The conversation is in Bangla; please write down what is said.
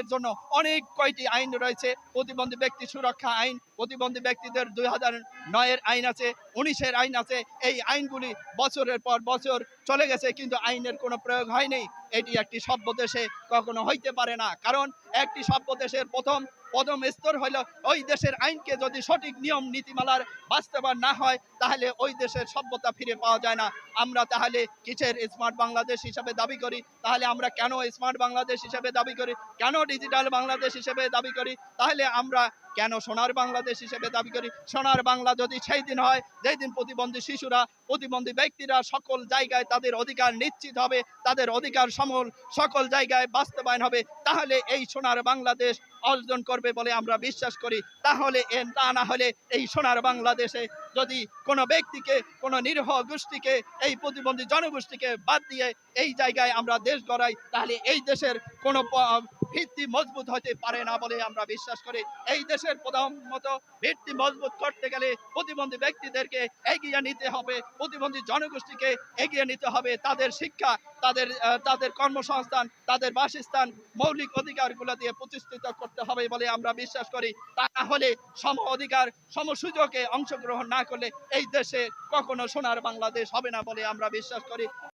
ব্যক্তিদের জন্য অনেক কয়টি আইন রয়েছে। প্রতিবন্ধী ব্যক্তি সুরক্ষা আইন, প্রতিবন্ধী ব্যক্তিদের দুই হাজার নয়ের আইন আছে, উনিশের আইন আছে। এই আইনগুলি বছরের পর বছর চলে গেছে, কিন্তু আইনের কোনো প্রয়োগ হয়নি। এটি একটি সভ্য দেশে কখনো হইতে পারে না। কারণ একটি সভ্য দেশের প্রথম প্রথম স্তর হলো ওই দেশের আইনকে যদি সঠিক নিয়ম, নীতিমালার বাস্তবায়ন না হয়, তাহলে ওই দেশের সভ্যতা ফিরে পাওয়া যায় না। আমরা তাহলে কিসের স্মার্ট বাংলাদেশ হিসাবে দাবি করি? তাহলে আমরা কেন স্মার্ট বাংলাদেশ হিসাবে দাবি করি? কেন ডিজিটাল বাংলাদেশ হিসেবে দাবি করি, তাহলে আমরা কেন সোনার বাংলাদেশ হিসেবে দাবি করি? সোনার বাংলা যদি সেই দিন হয়, যেই দিন প্রতিবন্ধী শিশুরা, প্রতিবন্ধী ব্যক্তিরা সকল জায়গায় তাদের অধিকার নিশ্চিত হবে, তাদের অধিকার সমল সকল জায়গায় বাস্তবায়ন হবে, তাহলে এই সোনার বাংলাদেশ অর্জন করবে বলে আমরা বিশ্বাস করি। তাহলে এ তা না হলে এই সোনার বাংলাদেশে যদি কোনো ব্যক্তিকে, কোনো নিরহ গোষ্ঠীকে, এই প্রতিবন্ধী জনগোষ্ঠীকে বাদ দিয়ে এই জায়গায় আমরা দেশ গড়াই, তাহলে এই দেশের কোনো ভিত্তি মজবুত হতে পারে না বলে আমরা বিশ্বাস করি। এই দেশের প্রথমত ভিত্তি মজবুত করতে গেলে প্রতিবন্ধী ব্যক্তিদেরকে এগিয়ে নিতে হবে। প্রতিবন্ধী জনগোষ্ঠীকে এগিয়ে নিতে হবে। তাদের শিক্ষা, তাদের তাদের কর্মসংস্থান, তাদের বাসস্থান, মৌলিক অধিকারগুলো দিয়ে প্রতিষ্ঠিত করতে হবে বলে আমরা বিশ্বাস করি। তা না হলে সম অধিকার, সম সুযোগে অংশগ্রহণ না করলে এই দেশে কখনো সোনার বাংলাদেশ হবে না বলে আমরা বিশ্বাস করি।